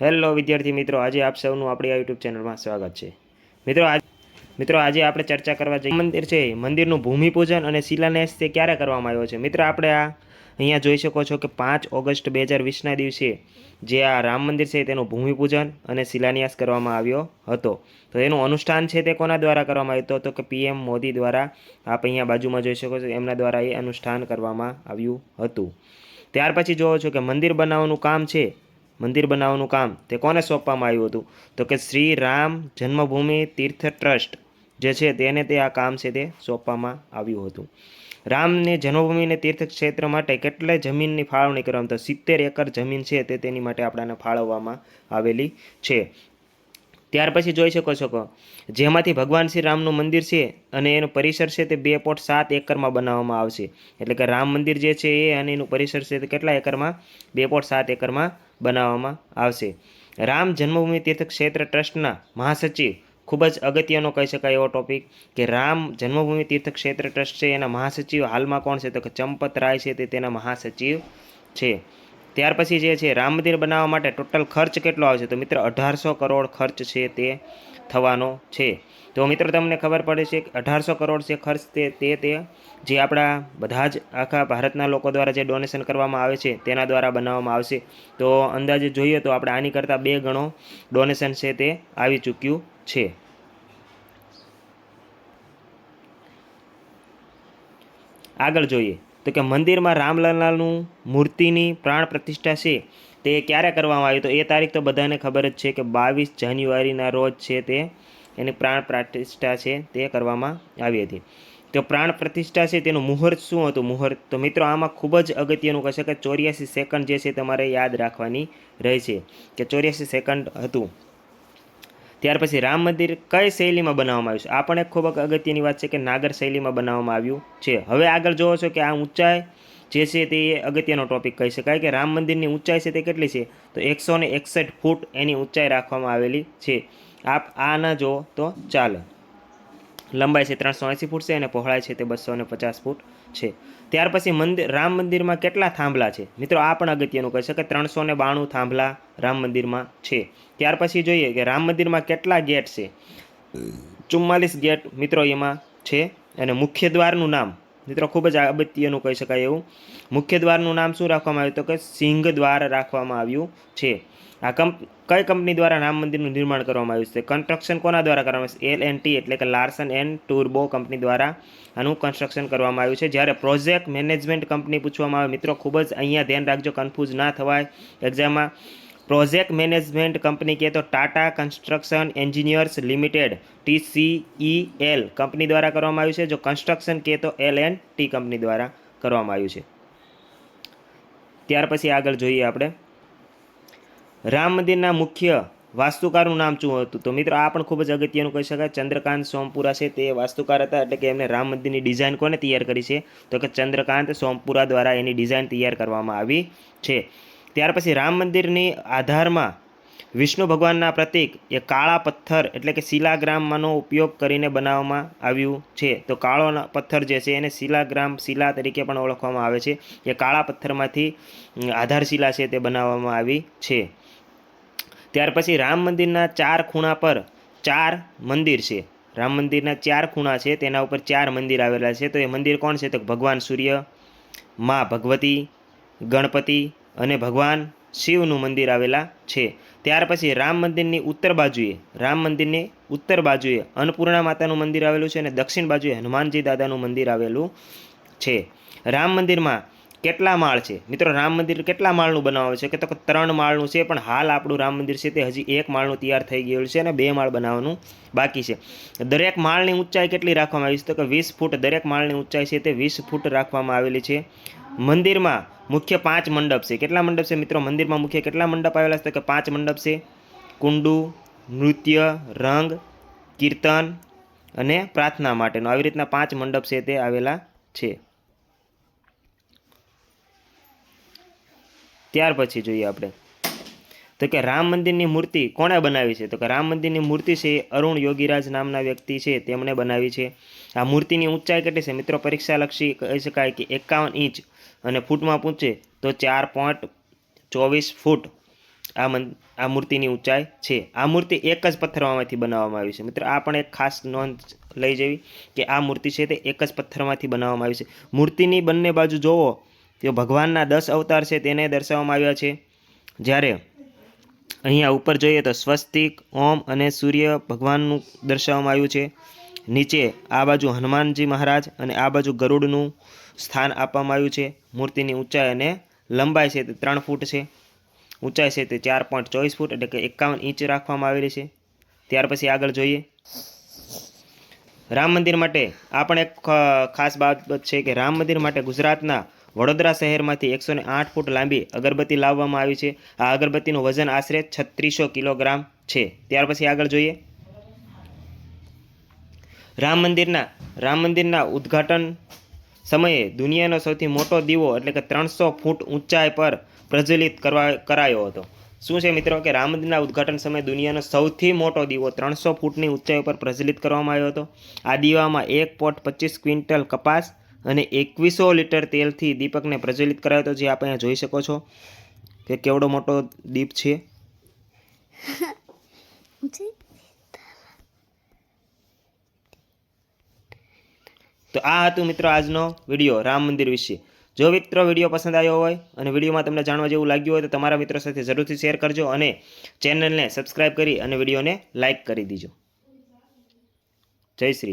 Hello વિદ્યાર્થી મિત્રો, આજે આપ સૌનું આપણી આ યુટ્યુબ ચેનલમાં સ્વાગત છે. મિત્રો, આજ મિત્રો, આજે આપણે ચર્ચા કરવા જઈએ મંદિર છે, મંદિરનું ભૂમિપૂજન અને શિલાન્યાસ તે ક્યારે કરવામાં આવ્યો છે? મિત્રો, આપણે આ અહીંયા જોઈ શકો છો કે પાંચ ઓગસ્ટ બે હજાર વીસના દિવસે જે આ રામ મંદિર છે તેનું ભૂમિપૂજન અને શિલાન્યાસ કરવામાં આવ્યો હતો. તો એનું અનુષ્ઠાન છે તે કોના દ્વારા કરવામાં આવ્યું? હતું તો કે પીએમ મોદી દ્વારા આપ અહીંયા બાજુમાં જોઈ શકો છો, એમના દ્વારા એ અનુષ્ઠાન કરવામાં આવ્યું હતું. ત્યાર પછી જોવો છો કે મંદિર બનાવવાનું કામ છે મંદિર બનાવવાનું કામ, તે કોને સોંપવામાં આવ્યું હતું? તો કે શ્રી રામ જન્મભૂમિ તીર્થ ટ્રસ્ટ જે છે તેને તે આ કામ છે તે સોંપવામાં આવ્યું હતું. રામની જન્મભૂમિને તીર્થ ક્ષેત્ર માટે કેટલે જમીનની ફાળવણી કરવામાં તો સિત્તેર એકર જમીન છે તે તેની માટે આપણાને ફાળવવામાં આવેલી છે. ત્યાર પછી જોઈ શકો છો જેમાંથી ભગવાન શ્રી રામનું મંદિર છે અને એનું પરિસર છે તે બે પોઈન્ટ સાત એકરમાં બનાવવામાં આવશે. એટલે કે રામ મંદિર જે છે એ અને એનું પરિસર છે તે કેટલા એકરમાં? બે પોઈન્ટ સાત એકરમાં બનાવવામાં આવશે. રામ જન્મભૂમિ તીર્થ ક્ષેત્ર ટ્રસ્ટના મહાસચિવ ખૂબ જ અગત્યનો કહી શકાય એવો ટોપિક કે રામ જન્મભૂમિ તીર્થ ક્ષેત્ર ટ્રસ્ટ છે, એના મહાસચિવ હાલમાં કોણ છે? તો કે ચંપત રાય છે તે તેના મહાસચિવ છે. ત્યાર પછી જે છે, રામ મંદિર બનાવવા માટે ટોટલ ખર્ચ કેટલો આવશે તો મિત્ર, અઢારસો કરોડ ખર્ચ છે તે થવાનો છે. તો મિત્રો, તમને ખબર પડે છે કે અઢારસો કરોડ છે ખર્ચ તે તે તે જે આપણા બધા જ આખા ભારતના લોકો દ્વારા જે ડોનેશન કરવામાં આવે છે, તેના દ્વારા બનાવવામાં આવશે. તો અંદાજે જોઈએ તો આપણે આની કરતાં બે ગણો ડોનેશન છે તે આવી ચૂક્યું છે. આગળ જોઈએ. તો કે મંદિરમાં રામલાલાનું મૂર્તિની પ્રાણ પ્રતિષ્ઠા છે, તે ક્યારે કરવામાં આવી? તો એ તારીખ તો બધાને ખબર જ છે કે બાવીસ જાન્યુઆરીના રોજ છે તે, એની પ્રાણ પ્રતિષ્ઠા છે તે કરવામાં આવી હતી. તો પ્રાણ પ્રતિષ્ઠા છે તેનું મુહૂર્ત શું હતું? મુહૂર્ત તો મિત્રો આમાં ખૂબ જ અગત્યનું કહેશે કે ચોર્યાસી સેકન્ડ જે છે તમારે યાદ રાખવાની રહે છે કે ચોર્યાસી સેકન્ડ હતું. ત્યાર પછી રામ મંદિર કઈ શૈલીમાં બનાવવામાં આવ્યું છે? આ પણ એક ખૂબ અગત્યની વાત છે કે નાગર શૈલીમાં બનાવવામાં આવ્યું છે. હવે આગળ જોવો છો કે આ ઊંચાઈ જે છે તે અગત્યનો ટોપિક કહી શકાય કે રામ મંદિરની ઊંચાઈ છે તે કેટલી છે? તો એકસો ને એકસઠ ફૂટ એની ઊંચાઈ રાખવામાં આવેલી છે. આપ આ ના જો તો ચાલે. લંબાઈ છે ત્રણસો એંસી ફૂટ છે અને પહોળાઈ છે તે બસો પચાસ ફૂટ છે. ત્યાર પછી મંદિર, રામ મંદિરમાં કેટલા થાંભલા છે? મિત્રો, આ પણ અગત્યનું કહી શકે ત્રણસો ને બાણું થાંભલા રામ મંદિરમાં છે. ત્યાર પછી જોઈએ કે રામ મંદિરમાં કેટલા ગેટ છે? ચુમ્માલીસ ગેટ મિત્રો એમાં છે અને મુખ્ય દ્વારનું નામ. મિત્રો, ખૂબ જ અગત્યનું કહી શકાય એવું. મુખ્ય દ્વારનું નામ શું રાખવામાં આવ્યું? તો કે સિંહ દ્વાર રાખવામાં આવ્યું છે. આ કંપ કઈ કંપની દ્વારા રામ મંદિરનું નિર્માણ કરવામાં આવ્યું છે? કન્સ્ટ્રક્શન કોના દ્વારા કરવામાં આવ્યું છે? એલ એન્ડ ટી એટલે કે લાર્સન એન્ડ ટુર્બો કંપની દ્વારા આનું કન્સ્ટ્રક્શન કરવામાં આવ્યું છે. જ્યારે પ્રોજેક્ટ મેનેજમેન્ટ કંપની પૂછવામાં આવે, મિત્રો, ખૂબ જ અહીંયા ધ્યાન રાખજો કન્ફ્યુઝ ના થવાય એક્ઝામમાં પ્રોજેક્ટ મેનેજમેન્ટ કંપની કહે તો Tata Construction Engineers Limited T C E L company દ્વારા કરવામાં આવ્યું છે, જો કન્સ્ટ્રક્શન કહે તો એલ એન્ડ ટી કંપની દ્વારા કરવામાં આવ્યું છે. ત્યાર પછી આગળ જોઈએ આપણે. રામ મંદિરના મુખ્ય વાસ્તુકારનું નામ શું હતું? તો મિત્રો, આ પણ ખૂબ જ અગત્યનું કહી શકાય. ચંદ્રકાંત સોમપુરા છે તે વાસ્તુકાર હતા, એટલે કે એમને રામ મંદિરની ડિઝાઇન કોને તૈયાર કરી છે? તો કે ચંદ્રકાંત સોમપુરા દ્વારા એની ડિઝાઇન તૈયાર કરવામાં આવી છે. ત્યાર પછી રામ મંદિરની આધારમાં વિષ્ણુ ભગવાનના પ્રતીક એ કાળા પથ્થર, એટલે કે શિલાગ્રામમાંનો ઉપયોગ કરીને બનાવવામાં આવ્યું છે. તો કાળો પથ્થર જે છે એને શિલાગ્રામ શિલા તરીકે પણ ઓળખવામાં આવે છે. એ કાળા પથ્થરમાંથી આધારશિલા છે તે બનાવવામાં આવી છે. ત્યાર પછી રામ મંદિરના ચાર ખૂણા પર ચાર મંદિર છે. રામ મંદિરના ચાર ખૂણા છે, તેના ઉપર ચાર મંદિર આવેલા છે. તો એ મંદિર કોણ છે? તો ભગવાન સૂર્ય, મા ભગવતી, ગણપતિ અને ભગવાન શિવનું મંદિર આવેલા છે. ત્યાર પછી રામ મંદિરની ઉત્તર બાજુએ, રામ મંદિરની ઉત્તર બાજુએ અન્નપૂર્ણા માતાનું મંદિર આવેલું છે અને દક્ષિણ બાજુએ હનુમાનજી દાદાનું મંદિર આવેલું છે. રામ મંદિરમાં કેટલા માળ છે? મિત્રો, રામ મંદિર કેટલા માળનું બનાવવાનું છે? કે તો ત્રણ માળનું છે, પણ હાલ આપણું રામ મંદિર છે તે હજી એક માળનું તૈયાર થઈ ગયેલું છે અને બે માળ બનાવવાનું બાકી છે. દરેક માળની ઊંચાઈ કેટલી રાખવામાં આવી છે? તો કે વીસ ફૂટ દરેક માળની ઊંચાઈ છે તે વીસ ફૂટ રાખવામાં આવેલી છે. મંદિરમાં મુખ્ય પાંચ મંડપ છે. કેટલા મંડપ છે મિત્રો? મંદિરમાં મુખ્ય કેટલા મંડપ આવેલા છે? તો કે પાંચ મંડપ છે. કુંડુ, નૃત્ય, રંગ, કીર્તન અને પ્રાર્થના માટેનો. આવી રીતના પાંચ મંડપ છે તે આવેલા છે. ત્યાર પછી જોઈએ આપણે. તો કે રામ મંદિરની મૂર્તિ કોણે બનાવી છે? તો કે રામ મંદિરની મૂર્તિ છે અરુણ યોગીરાજ નામના વ્યક્તિ છે, તેમણે બનાવી છે. આ મૂર્તિની ઊંચાઈ કેટલી છે. મિત્રો, પરીક્ષાલક્ષી કહી શકાય કે એકાવન ઇંચ અને ફૂટમાં પૂછે તો ચાર પોઈન્ટ ચોવીસ ફૂટ આ મન આ મૂર્તિની ઊંચાઈ છે. આ મૂર્તિ એક જ પથ્થરમાંથી બનાવવામાં આવી છે. મિત્રો, આ પણ એક ખાસ નોંધ લઈ જવી કે આ મૂર્તિ છે તે એક જ પથ્થરમાંથી બનાવવામાં આવી છે. મૂર્તિની બંને બાજુ જોવો તો ભગવાનના દસ અવતાર છે તેને દર્શાવવામાં આવ્યા છે. જ્યારે અહીંયા ઉપર જોઈએ તો સ્વસ્તિક, ઓમ અને સૂર્ય ભગવાનનું દર્શાવવામાં આવ્યું છે. નીચે આ બાજુ હનુમાનજી મહારાજ અને આ બાજુ ગરુડનું સ્થાન આપવામાં આવ્યું છે. મૂર્તિની ઊંચાઈ અને લંબાઈ છે તે ત્રણ ફૂટ છે. ઊંચાઈ છે તે ચાર પોઈન્ટ ચોવીસ ફૂટ એટલે કે એકાવન ઇંચ રાખવામાં આવેલી છે. ત્યાર પછી આગળ જોઈએ. રામ મંદિર માટે આ પણ એક ખાસ બાબત છે કે રામ મંદિર માટે ગુજરાતના વડોદરા શહેરમાંથી એકસો આઠ ફૂટ લાંબી અગરબત્તી લાવવામાં આવી છે. આ અગરબત્તીનું વજન આશરે છત્રીસો કિલોગ્રામ છે. ત્યાર પછી આગળ જોઈએ. રામ મંદિરના રામ મંદિરના ઉદ્ઘાટન સમયે દુનિયાનો સૌથી મોટો દીવો એટલે કે ત્રણસો ફૂટ ઊંચાઈ પર પ્રજ્વલિત કરવા, કરાયો હતો. શું છે મિત્રો કે રામ મંદિરના ઉદ્ઘાટન સમયે દુનિયાનો સૌથી મોટો દીવો ત્રણસો ફૂટની ઊંચાઈ પર પ્રજ્વલિત કરવામાં આવ્યો હતો. આ દીવામાં એક પોટ પચીસ ક્વિન્ટલ કપાસ અને એકવીસો લીટર તેલથી દીપકને પ્રજ્વલિત કરાયો હતો જે આપ અહીંયા જોઈ શકો છો કે કેવડો મોટો દીપ છે. તો આ હતું મિત્રો આજનો વીડિયો રામ મંદિર વિશે. જો મિત્રો વીડિયો પસંદ આવ્યો હોય અને વિડીયોમાં તમને જાણવા જેવું લાગ્યું હોય તો તમારા મિત્રો સાથે જરૂરથી શેર કરજો અને ચેનલને સબસ્ક્રાઈબ કરી અને વિડીયોને લાઇક કરી દીજો. જય શ્રી